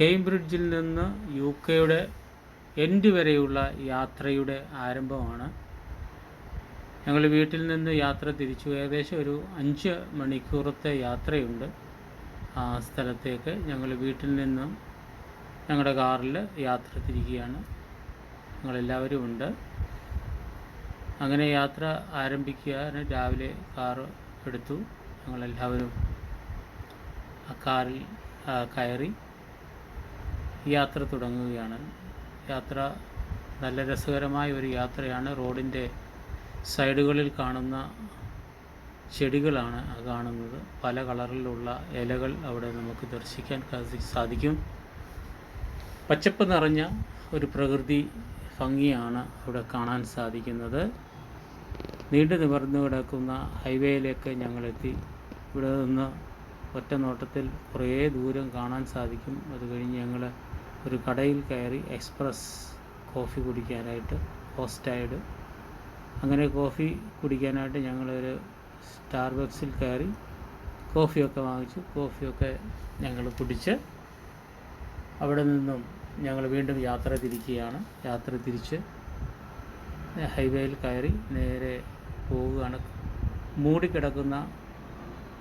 കേംബ്രിഡ്ജിൽ നിന്ന് യു കെയുടെ എൻഡ് വരെയുള്ള യാത്രയുടെ ആരംഭമാണ്. ഞങ്ങൾ വീട്ടിൽ നിന്ന് യാത്ര തിരിച്ചു. ഏകദേശം ഒരു അഞ്ച് മണിക്കൂറത്തെ യാത്രയുണ്ട്. ആ സ്ഥലത്തേക്ക് ഞങ്ങൾ വീട്ടിൽ നിന്നും ഞങ്ങളുടെ കാറിൽ യാത്ര തിരിക്കുകയാണ് ഞങ്ങളെല്ലാവരും ഉണ്ട്. അങ്ങനെ യാത്ര ആരംഭിക്കാൻ രാവിലെ കാറ് എടുത്തു. ഞങ്ങളെല്ലാവരും ആ കാറിൽ കയറി യാത്ര തുടങ്ങുകയാണ്. യാത്ര നല്ല രസകരമായ ഒരു യാത്രയാണ്. റോഡിന്റെ സൈഡുകളിൽ കാണുന്ന ചെടികളാണ് കാണുന്നത്. പല കളറിലുള്ള ഇലകൾ അവിടെ നമുക്ക് ദർശിക്കാൻ സാധി- സാധിക്കും. പച്ചപ്പ് നിറഞ്ഞ ഒരു പ്രകൃതി ഭംഗിയാണ് അവിടെ കാണാൻ സാധിക്കുന്നത്. നീണ്ടു നിവർന്നു കിടക്കുന്ന ഹൈവേയിലേക്ക് ഞങ്ങളെത്തി ഇവിടെ നിന്ന് ഒറ്റ നോട്ടത്തിൽ കുറേ ദൂരം കാണാൻ സാധിക്കും. അത് കഴിഞ്ഞ് ഞങ്ങൾ ഒരു കടയിൽ കയറി എക്സ്പ്രസ് കോഫി കുടിക്കാനായിട്ട് ഹോസ്റ്റായിട്ട് അങ്ങനെ കോഫി കുടിക്കാനായിട്ട് ഞങ്ങളൊരു സ്റ്റാർബക്സിൽ കയറി കോഫിയൊക്കെ വാങ്ങിച്ചു കോഫിയൊക്കെ ഞങ്ങൾ കുടിച്ച് അവിടെ നിന്നും ഞങ്ങൾ വീണ്ടും യാത്ര തിരിക്കുകയാണ്. യാത്ര തിരിച്ച് ഹൈവേയിൽ കയറി നേരെ പോവുകയാണ്. മൂടിക്കിടക്കുന്ന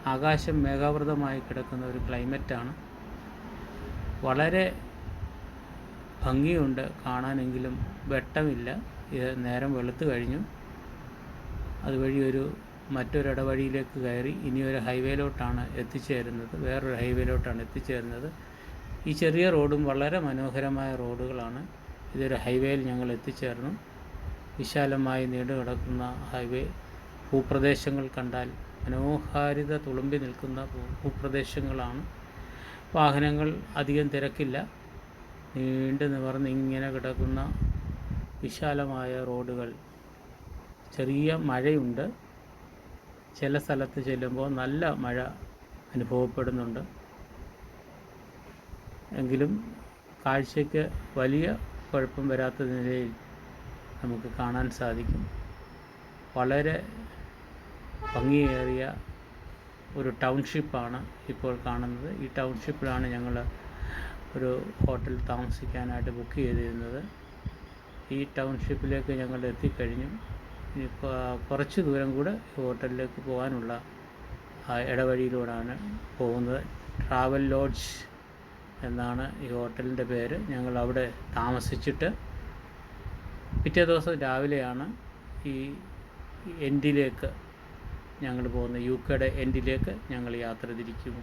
ആകാശം മേഘാവൃതമായി കിടക്കുന്ന ഒരു ക്ലൈമറ്റാണ്. വളരെ ഭംഗിയുണ്ട് കാണാനെങ്കിലും വെട്ടമില്ല. ഇത് നേരം വെളുത്തു കഴിഞ്ഞു. അതുവഴി ഒരു മറ്റൊരു ഇടവഴിയിലേക്ക് കയറി ഇനിയൊരു ഹൈവേയിലോട്ടാണ് എത്തിച്ചേരുന്നത്. വേറൊരു ഹൈവേയിലോട്ടാണ് എത്തിച്ചേരുന്നത്. ഈ ചെറിയ റോഡും വളരെ മനോഹരമായ റോഡുകളാണ്. ഇതൊരു ഹൈവേയിൽ ഞങ്ങൾ എത്തിച്ചേർന്നു. വിശാലമായി നീണ്ടു കിടക്കുന്ന ഹൈവേ ഭൂപ്രദേശങ്ങൾ കണ്ടാൽ മനോഹാരിത തുളുമ്പി നിൽക്കുന്ന ഭൂപ്രദേശങ്ങളാണ്. വാഹനങ്ങൾ അധികം തിരക്കില്ല. നീണ്ടു നിവർന്ന് ഇങ്ങനെ കിടക്കുന്ന വിശാലമായ റോഡുകൾ. ചെറിയ മഴയുണ്ട്. ചില സ്ഥലത്ത് ചെല്ലുമ്പോൾ നല്ല മഴ അനുഭവപ്പെടുന്നുണ്ട്. എങ്കിലും കാഴ്ചയ്ക്ക് വലിയ കുഴപ്പം വരാത്ത നിലയിൽ നമുക്ക് കാണാൻ സാധിക്കും. വളരെ ഭംഗിയേറിയ ഒരു ടൗൺഷിപ്പാണ് ഇപ്പോൾ കാണുന്നത്. ഈ ടൗൺഷിപ്പിലാണ് ഞങ്ങൾ ഒരു ഹോട്ടൽ താമസിക്കാനായിട്ട് ബുക്ക് ചെയ്തിരുന്നത്. ഈ ടൗൺഷിപ്പിലേക്ക് ഞങ്ങൾ എത്തിക്കഴിഞ്ഞു. ഇനി കുറച്ച് ദൂരം കൂടെ ഹോട്ടലിലേക്ക് പോകാനുള്ള ഇടവഴിയിലൂടെയാണ് പോകുന്നത്. ട്രാവൽ ലോഡ്ജ് എന്നാണ് ഈ ഹോട്ടലിന്റെ പേര്. ഞങ്ങൾ അവിടെ താമസിച്ചിട്ട് പിറ്റേ ദിവസം രാവിലെയാണ് ഈ എൻഡിലേക്ക് ഞങ്ങൾ പോകുന്നത്. യു കെയുടെ എൻഡിലേക്ക് ഞങ്ങൾ യാത്ര തിരിക്കും.